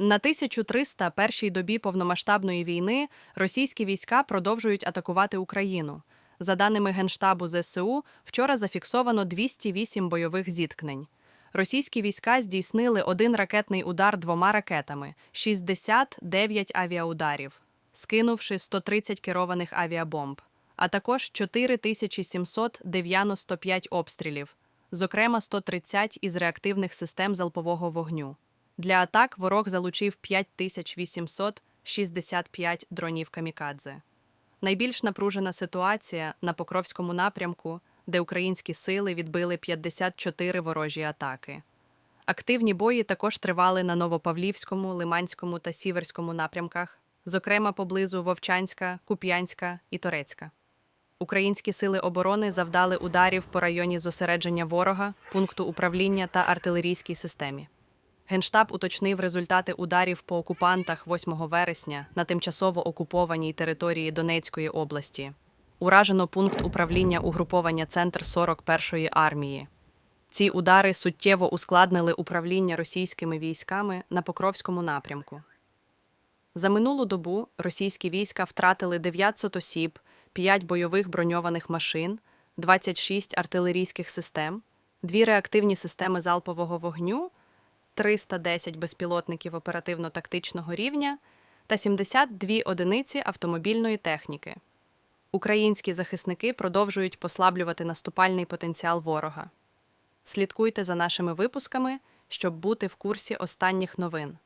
На 1300 першій добі повномасштабної війни російські війська продовжують атакувати Україну. За даними Генштабу ЗСУ, вчора зафіксовано 208 бойових зіткнень. Російські війська здійснили один ракетний удар двома ракетами, 69 авіаударів, скинувши 130 керованих авіабомб, а також 4795 обстрілів, зокрема 130 із реактивних систем залпового вогню. Для атак ворог залучив 5865 дронів камікадзе. Найбільш напружена ситуація на Покровському напрямку, де українські сили відбили 54 ворожі атаки. Активні бої також тривали на Новопавлівському, Лиманському та Сіверському напрямках, зокрема поблизу Вовчанська, Куп'янська і Торецька. Українські сили оборони завдали ударів по районі зосередження ворога, пункту управління та артилерійській системі. Генштаб уточнив результати ударів по окупантах 8 вересня на тимчасово окупованій території Донецької області. Уражено пункт управління угруповання Центр 41-ї армії. Ці удари суттєво ускладнили управління російськими військами на Покровському напрямку. За минулу добу російські війська втратили 900 осіб, 5 бойових броньованих машин, 26 артилерійських систем, 2 реактивні системи залпового вогню, 310 безпілотників оперативно-тактичного рівня та 72 одиниці автомобільної техніки. Українські захисники продовжують послаблювати наступальний потенціал ворога. Слідкуйте за нашими випусками, щоб бути в курсі останніх новин.